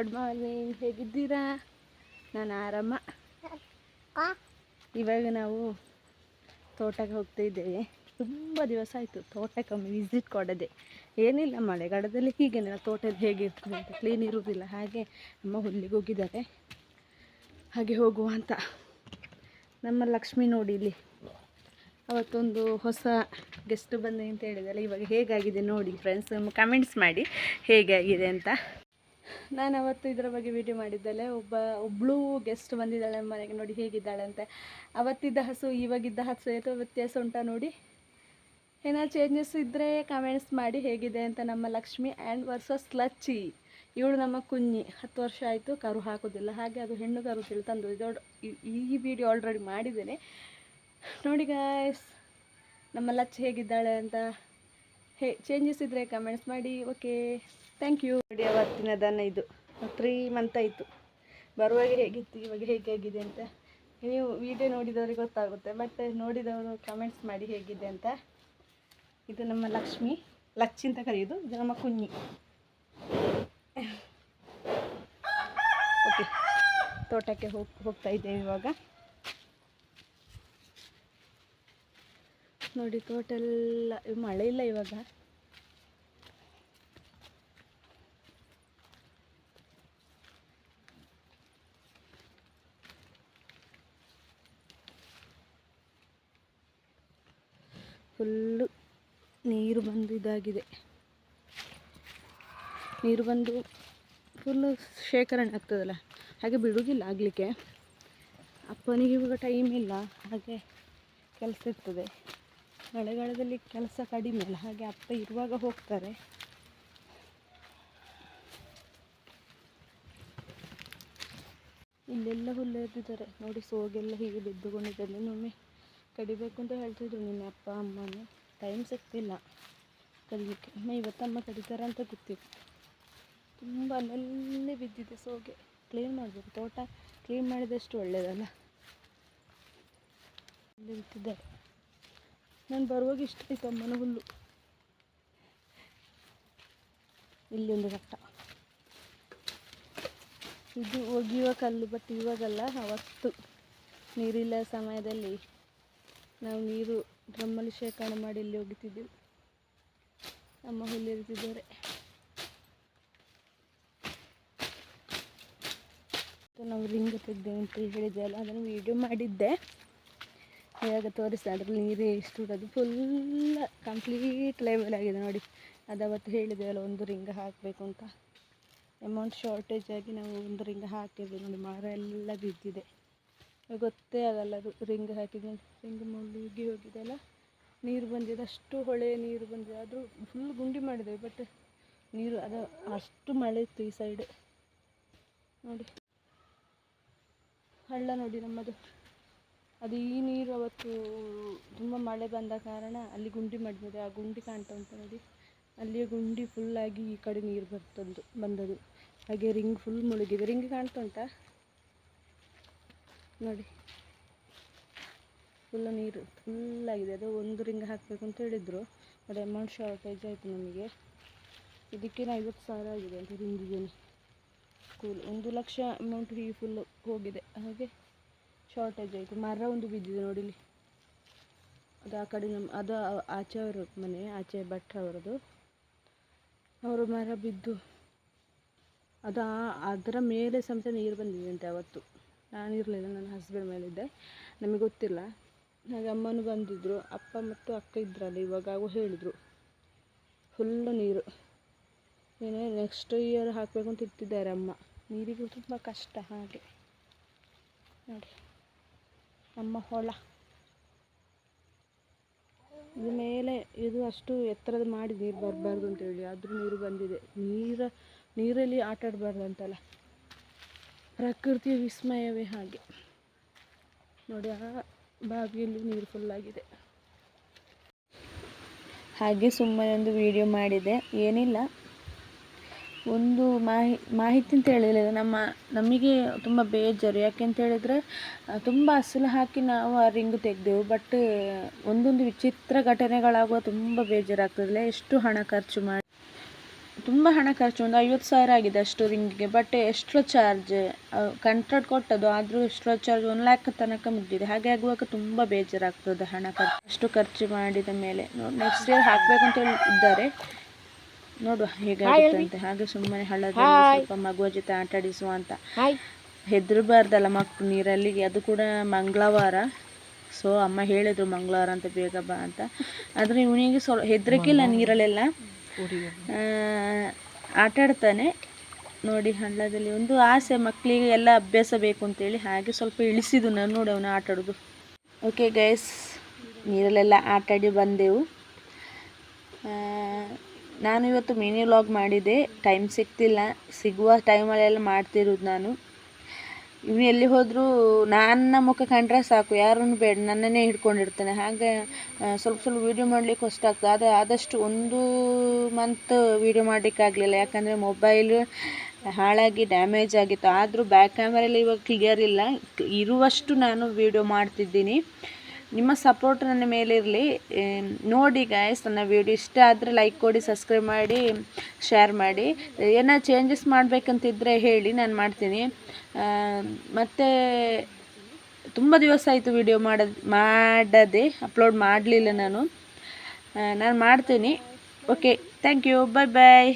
Good morning ಹೇಗಿದ್ದೀರಾ? ನಾನು ಆರಾಮ. ಇವಾಗ ನಾವು ತೋಟಕ್ಕೆ ಹೋಗ್ತಾ ಇದ್ದೇವೆ. ತುಂಬ ದಿವಸ ಆಯಿತು ತೋಟಕ್ಕೊಮ್ಮೆ ವಿಸಿಟ್ ಕೊಡದೆ. ಏನಿಲ್ಲ, ಮಳೆಗಾಲದಲ್ಲಿ ಹೀಗೇನಿಲ್ಲ ತೋಟದಲ್ಲಿ ಹೇಗಿರ್ತದೆ ಅಂತ ಕ್ಲೀನ್ ಇರುವುದಿಲ್ಲ. ಹಾಗೆ ನಮ್ಮ ಹುಲ್ಲಿಗೆ ಹೋಗಿದ್ದಾರೆ. ಹಾಗೆ ಹೋಗುವ ಅಂತ. ನಮ್ಮ ಲಕ್ಷ್ಮಿ ನೋಡಿ ಇಲ್ಲಿ. ಅವತ್ತೊಂದು ಹೊಸ ಗೆಸ್ಟ್ ಬಂದೆ ಅಂತ ಹೇಳಿದಲ್ಲ. ಇವಾಗ ಹೇಗಾಗಿದೆ ನೋಡಿ ಫ್ರೆಂಡ್ಸ್ ಕಮೆಂಟ್ಸ್ ಮಾಡಿ ಹೇಗಾಗಿದೆ ಅಂತ. ನಾನು ಅವತ್ತು ಇದರ ಬಗ್ಗೆ ವಿಡಿಯೋ ಮಾಡಿದ್ದಲೆ ಒಬ್ಬ ಒಬ್ಬಳು ಗೆಸ್ಟ್ ಬಂದಿದ್ದಾಳೆ ಮನೆಗೆ ನೋಡಿ ಹೇಗಿದ್ದಾಳೆ ಅಂತ. ಅವತ್ತಿದ್ದ ಹಸು, ಇವಾಗಿದ್ದ ಹಸು, ಏತೋ ವ್ಯತ್ಯಾಸ ಉಂಟಾ ನೋಡಿ. ಏನಾದ್ರು ಚೇಂಜಸ್ ಇದ್ದರೆ ಕಮೆಂಟ್ಸ್ ಮಾಡಿ ಹೇಗಿದೆ ಅಂತ ನಮ್ಮ ಲಕ್ಷ್ಮಿ ಆ್ಯಂಡ್ ವರ್ಸಸ್ ಲಚ್ಚಿ. ಇವಳು ನಮ್ಮ ಕುಂಜಿ ಹತ್ತು ವರ್ಷ ಆಯಿತು ಕರು ಹಾಕೋದಿಲ್ಲ. ಹಾಗೆ ಅದು ಹೆಣ್ಣು ಕರು ತಿಳಿ ತಂದು ಇದು ಈ ವಿಡಿಯೋ ಆಲ್ರೆಡಿ ಮಾಡಿದ್ದೇನೆ. ನೋಡಿ ಗಾಯ್ಸ್ ನಮ್ಮ ಲಚ್ಚಿ ಹೇಗಿದ್ದಾಳೆ ಅಂತ. ಹೇ ಚೇಂಜಸ್ ಇದ್ದರೆ ಕಮೆಂಟ್ಸ್ ಮಾಡಿ ಓಕೆ ಥ್ಯಾಂಕ್ ಯು ನೋಡಿ ಅವತ್ತಿನ ದನ ಇದು. ತ್ರೀ ಮಂತ್ ಆಯಿತು. ಬರುವಾಗ ಹೇಗಿತ್ತು, ಇವಾಗ ಹೇಗಾಗಿದೆ ಅಂತ. ನೀವು ವಿಡಿಯೋ ನೋಡಿದವ್ರಿಗೆ ಗೊತ್ತಾಗುತ್ತೆ ಬಟ್ ನೋಡಿದವರು ಕಮೆಂಟ್ಸ್ ಮಾಡಿ ಹೇಗಿದೆ ಅಂತ. ಇದು ನಮ್ಮ ಲಕ್ಷ್ಮಿ, ಲಚ್ಚಿ ಅಂತ ಕರೆಯೋದು, ಇದು ನಮ್ಮ ಕುಂಜಿ ಓಕೆ ತೋಟಕ್ಕೆ ಹೋಗಿ ಹೋಗ್ತಾ ಇದ್ದೇವೆ ಇವಾಗ. ನೋಡಿ ತೋಟ ಎಲ್ಲ ಮಳೆ ಇಲ್ಲ ಇವಾಗ. ಫುಲ್ಲು ನೀರು ಬಂದು ಇದಾಗಿದೆ. ನೀರು ಬಂದು ಫುಲ್ಲು ಶೇಖರಣೆ ಆಗ್ತದಲ್ಲ? ಹಾಗೆ ಬಿಡುವುದಿಲ್ಲ ಆಗಲಿಕ್ಕೆ. ಅಪ್ಪನಿಗೆ ಇವಾಗ ಟೈಮ್ ಇಲ್ಲ, ಹಾಗೆ ಕೆಲಸ ಇರ್ತದೆ. ಮಳೆಗಾಲದಲ್ಲಿ ಕೆಲಸ ಕಡಿಮೆ ಅಲ್ಲ, ಹಾಗೆ ಅಪ್ಪ ಇರುವಾಗ ಹೋಗ್ತಾರೆ. ಇಲ್ಲೆಲ್ಲ ಹುಲ್ಲು ಎದ್ದಿದ್ದಾರೆ. ನೋಡಿ ಸೋಗೆಲ್ಲ ಹೀಗೆ ಬಿದ್ದುಕೊಂಡಿದ್ದಾರೆ. ಒಮ್ಮೆ ಕಡಿಬೇಕು ಅಂತ ಹೇಳ್ತಿದ್ರು ನಿನ್ನ ಅಪ್ಪ ಅಮ್ಮನೇ. ಟೈಮ್ ಸಿಗ್ತಿಲ್ಲ ಕಡಿಲಿಕ್ಕೆ ಅಮ್ಮ ಇವತ್ತಮ್ಮ ಕಡಿತಾರೆ ಅಂತ ಗೊತ್ತಿತ್ತು ತುಂಬ ಅಲ್ಲಲ್ಲೇ ಬಿದ್ದಿದೆ ಸೋಗೆ. ಕ್ಲೀನ್ ಮಾಡಬೇಕು. ತೋಟ ಕ್ಲೀನ್ ಮಾಡಿದಷ್ಟು ಒಳ್ಳೆಯದಲ್ಲ ಇಲ್ಲಿ ಬಿಟ್ಟಿದ್ದಾರೆ ನಾನು ಬರುವಾಗ ಇಷ್ಟ ಆಯ್ತು ಅಮ್ಮನ ಹುಲ್ಲು. ಇಲ್ಲಿ ಒಂದು ಘಟ್ಟ ಇದು ಒಗೆಯುವ ಕಲ್ಲು ಬಟ್ ಇವಾಗಲ್ಲ, ಅವತ್ತು. ನೀರಿಲ್ಲ ಸಮಯದಲ್ಲಿ. ನಾವು ನೀರು ಡ್ರಮ್ಮಲ್ಲಿ ಶೇಖರಣೆ ಮಾಡಿ ಇಲ್ಲಿ ಒಗಿತಿದ್ದೀವಿ ನಮ್ಮ ಹುಲ್ಲಿರ್ತಿದ್ದಾರೆ. ನಾವು ರಿಂಗ್ ತೆಗ್ದೆ ಅಂತ ಹೇಳಿದ್ದೆ ಅಲ್ಲ, ಅದನ್ನು ವೀಡಿಯೋ ಮಾಡಿದ್ದೆ. ಇವಾಗ ತೋರಿಸ್ತಾ ಅದ್ರಲ್ಲಿ ನೀರೇ ಎಷ್ಟು ಅದು ಫುಲ್ ಕಂಪ್ಲೀಟ್ ಲೆವೆಲ್ ಆಗಿದೆ ನೋಡಿ. ಅದಾವತ್ತು ಹೇಳಿದೆ ಅಲ್ಲ, ಒಂದು ರಿಂಗ್ ಹಾಕಬೇಕು ಅಂತ. ಅಮೌಂಟ್ ಶಾರ್ಟೇಜ್ ಆಗಿ ನಾವು ಒಂದು ರಿಂಗ್ ಹಾಕಿದ್ವಿ ನೋಡಿ, ಮರ ಎಲ್ಲ ಬಿದ್ದಿದೆ. ಗೊತ್ತೇ ಆಗಲ್ಲ ಅದು ರಿಂಗ್ ಹಾಕಿದ್ರೆ ರಿಂಗ್ ಮುಳುಗಿ ಹೋಗಿದೆಲ್ಲ ನೀರು ಬಂದಿದೆ. ಅಷ್ಟು ಹೊಳೆ ನೀರು ಬಂದಿದೆ. ಆದರೂ ಫುಲ್ ಗುಂಡಿ ಮಾಡಿದೆ ಬಟ್ ನೀರು ಅದು ಅಷ್ಟು ಮಳೆ ಇತ್ತು ಈ ಸೈಡ್ ನೋಡಿ. ಹಳ್ಳ ನೋಡಿ ನಮ್ಮದು. ಅದು ಈ ನೀರು ಅವತ್ತು ತುಂಬ ಮಳೆ ಬಂದ ಕಾರಣ ಅಲ್ಲಿ ಗುಂಡಿ ಮಾಡಿದೆ. ಆ ಗುಂಡಿ ಕಾಣ್ತಾ ಉಂಟು ನೋಡಿ. ಅಲ್ಲಿಯ ಗುಂಡಿ ಫುಲ್ಲಾಗಿ ಈ ಕಡೆ ನೀರು ಬರ್ತದ್ದು ಬಂದದ್ದು. ಹಾಗೆ ರಿಂಗ್ ಫುಲ್ ಮುಳುಗಿದೆ. ರಿಂಗ್ ಕಾಣ್ತಾ ಉಂಟಾ? ನೋಡಿ. ಫುಲ್ ನೀರು ಫುಲ್ಲಾಗಿದೆ ಅದು ಒಂದು ರಿಂಗ್ ಹಾಕಬೇಕು ಅಂತ ಹೇಳಿದರು. ಅದು ಅಮೌಂಟ್ ಶಾರ್ಟೇಜ್ ಆಯಿತು ನಮಗೆ. ಇದಕ್ಕೆ ಐವತ್ತು ಸಾವಿರ ಆಗಿದೆ ಅಂತ ರಿಂಗಿಗೆ. ಸ್ಕೂಲ್ ಒಂದು ಲಕ್ಷ ಅಮೌಂಟ್ ಹೀಗೆ ಫುಲ್ಲು ಹೋಗಿದೆ. ಹಾಗೆ ಶಾರ್ಟೇಜ್ ಆಯಿತು. ಮರ ಒಂದು ಬಿದ್ದಿದೆ ನೋಡಿ ಇಲ್ಲಿ. ಅದು ಆ ಕಡೆ ನಮ್ಮ ಅದು ಆಚೆ ಅವ್ರ ಮನೆ, ಆಚೆ ಭಟ್ರ ಅವರದು ಅವರು ಮರ ಬಿದ್ದು. ಅದು ಅದರ ಮೇಲೆ ಸಮೇತ ನೀರು ಬಂದಿದೆ ಅಂತೆ ಅವತ್ತು ನಾನಿರಲಿಲ್ಲ ನನ್ನ ಹಸ್ಬೆಂಡ್ ಮೇಲಿದ್ದೆ. ನಮಗೆ ಗೊತ್ತಿಲ್ಲ. ಹಾಗೆ ಅಮ್ಮನೂ ಬಂದಿದ್ದರು ಅಪ್ಪ ಮತ್ತು ಅಕ್ಕ ಇದ್ರಲ್ಲ, ಇವಾಗ ಹಾಗೂ ಹೇಳಿದರು. ಫುಲ್ಲು ನೀರು. ಏನೇ ನೆಕ್ಸ್ಟ್ ಇಯರ್ ಹಾಕಬೇಕು ಅಂತ ಇಟ್ಟಿದ್ದಾರೆ ಅಮ್ಮ. ನೀರಿಗೂ ತುಂಬ ಕಷ್ಟ ಹಾಗೆ. ನೋಡಿ. ನಮ್ಮ ಹೊಲ. ಇದು ಮೇಲೆ ಇದು ಅಷ್ಟು ಎತ್ತರದ ಮಾಡಿ ನೀರು ಬರಬಾರ್ದು ಅಂತೇಳಿ ಆದರೂ ನೀರು ಬಂದಿದೆ. ನೀರು, ನೀರಲ್ಲಿ ಆಟ ಆಡಬಾರ್ದು ಅಂತಲ್ಲ. ಪ್ರಕೃತಿಯ ವಿಸ್ಮಯವೇ ಹಾಗೆ. ನೋಡಿ, ಆ ಬಾವಿಯಲ್ಲಿ ನೀರು ಫುಲ್ಲಾಗಿದೆ ಹಾಗೆ ಸುಮ್ಮನೆ ಒಂದು ವಿಡಿಯೋ ಮಾಡಿದೆ. ಏನಿಲ್ಲ. ಒಂದು ಮಾಹಿ, ಮಾಹಿತಿ ಅಂತ ಹೇಳಿದ್ರೆ ನಮ್ಮ, ನಮಗೆ ತುಂಬ ಬೇಜಾರು. ಯಾಕೆ ಅಂತ ಹೇಳಿದರೆ ತುಂಬ ಅಸಲು ಹಾಕಿ ನಾವು ಆ ರಿಂಗ್ ತೆಗೆದೆವು. ಬಟ್ ಒಂದೊಂದು ವಿಚಿತ್ರ ಘಟನೆಗಳಾಗುವ ತುಂಬ ಬೇಜಾರಾಗ್ತದಲ್ಲ. ಎಷ್ಟು ಹಣ ಖರ್ಚು ಮಾಡಿ ತುಂಬ ಹಣ ಖರ್ಚು ಒಂದು ಐವತ್ತು ಸಾವಿರ ಆಗಿದೆ ಅಷ್ಟು ರಿಂಗಿಗೆ ಬಟ್ ಎಕ್ಸ್ಟ್ರಾ ಚಾರ್ಜ್ ಕಂಟ್ರಾಕ್ಟ್ ಕೊಟ್ಟದ್ದು ಆದರೂ ಎಕ್ಸ್ಟ್ರಾ ಚಾರ್ಜ್ ಒನ್ ಲ್ಯಾಕ್ ತನಕ ಮುಗಿದಿದೆ. ಹಾಗೆ ಆಗುವಾಗ ತುಂಬ ಬೇಜಾರಾಗ್ತದೆ ಹಣ ಖರ್ಚು. ಅಷ್ಟು ಖರ್ಚು ಮಾಡಿದ ಮೇಲೆ ನೋಡಿ ನೆಕ್ಸ್ಟ್ ಇಯರ್ ಹಾಕಬೇಕು ಅಂತ ಹೇಳಿ ಇದ್ದಾರೆ. ನೋಡುವ ಹೇಗಾಗುತ್ತೆ ಅಂತ. ಹಾಗೆ ಸುಮ್ಮನೆ ಹಳ್ಳದ ಸ್ವಲ್ಪ ಮಗುವ ಜೊತೆ ಆಟಾಡಿಸುವ ಅಂತ. ಹೆದರಬಾರ್ದಲ್ಲ ಮಕ್ಕಳು ನೀರಲ್ಲಿ ಅದು ಕೂಡ ಮಂಗಳವಾರ. ಸೊ ಅಮ್ಮ ಹೇಳಿದ್ರು ಮಂಗಳವಾರ ಅಂತ ಬೇಗ ಬಾ ಅಂತ. ಆದರೆ ಇವನಿಗೆ ಸ್ವಲ್ಪ ಹೆದರಿಕಿಲ್ಲ ನೀರಲ್ಲೆಲ್ಲ. ಆ, ಆಟ ಆಡ್ತಾನೆ. ನೋಡಿ ಹಳ್ಳದಲ್ಲಿ ಒಂದು ಆಸೆ ಮಕ್ಕಳಿಗೆ ಎಲ್ಲ ಅಭ್ಯಾಸ ಬೇಕು ಅಂತೇಳಿ ಹಾಗೆ ಸ್ವಲ್ಪ ಇಳಿಸಿದ್ದು ನಾನು. ನೋಡಿ ಅವನು ಆಟ ಆಡೋದು. ಓಕೆ ಗೈಸ್ ನೀರಲ್ಲೆಲ್ಲ ಆಟಾಡಿ ಬಂದೆವು. ನಾನು ಇವತ್ತು ಮಿನಿ ವ್ಲಾಗ್ ಮಾಡಿದೆ ಟೈಮ್ ಸಿಗ್ತಿಲ್ಲ. ಸಿಗುವ ಟೈಮಲ್ಲೆಲ್ಲ ಮಾಡ್ತಿರೋದು ನಾನು. ಇವನು ಎಲ್ಲಿ ಹೋದರೂ ನನ್ನ ಮುಖ ಕಂಡ್ರೆ ಸಾಕು, ಯಾರನ್ನು ಬೇಡ, ನನ್ನನ್ನೇ ಹಿಡ್ಕೊಂಡಿರ್ತಾನೆ. ಹಾಗೆ ಸ್ವಲ್ಪ ಸ್ವಲ್ಪ ವೀಡಿಯೋ ಮಾಡಲಿಕ್ಕೆ ಕಷ್ಟ ಆಗ್ತದೆ. ಆದರೆ ಆದಷ್ಟು ಒಂದು ಮಂತ್ ವೀಡಿಯೋ ಮಾಡಲಿಕ್ಕಾಗಲಿಲ್ಲ. ಯಾಕಂದರೆ ಮೊಬೈಲ್ ಹಾಳಾಗಿ ಡ್ಯಾಮೇಜ್ ಆಗಿತ್ತು. ಆದರೂ ಬ್ಯಾಕ್ ಕ್ಯಾಮರಲ್ಲಿ ಇವಾಗ ಕ್ಲಿಯರ್ ಇಲ್ಲ. ಇರುವಷ್ಟು ನಾನು ವೀಡಿಯೋ ಮಾಡ್ತಿದ್ದೀನಿ. ನಿಮ್ಮ ಸಪೋರ್ಟ್ ನನ್ನ ಮೇಲೆ ಇರಲಿ. ನೋಡಿ ಗಾಯ್ಸ್ ನನ್ನ ವಿಡಿಯೋ ಇಷ್ಟ ಆದರೆ ಲೈಕ್ ಕೊಡಿ ಸಬ್ಸ್ಕ್ರೈಬ್ ಮಾಡಿ ಶೇರ್ ಮಾಡಿ. ಏನೋ ಚೇಂಜಸ್ ಮಾಡಬೇಕಂತಿದ್ರೆ ಹೇಳಿ, ನಾನು ಮಾಡ್ತೀನಿ. ಮತ್ತು ತುಂಬ ದಿವಸ ಆಯಿತು ವಿಡಿಯೋ ಮಾಡೋದು, ಮಾಡದೆ ಅಪ್ಲೋಡ್ ಮಾಡಲಿಲ್ಲ ನಾನು. ನಾನು ಮಾಡ್ತೀನಿ. Okay thank you bye bye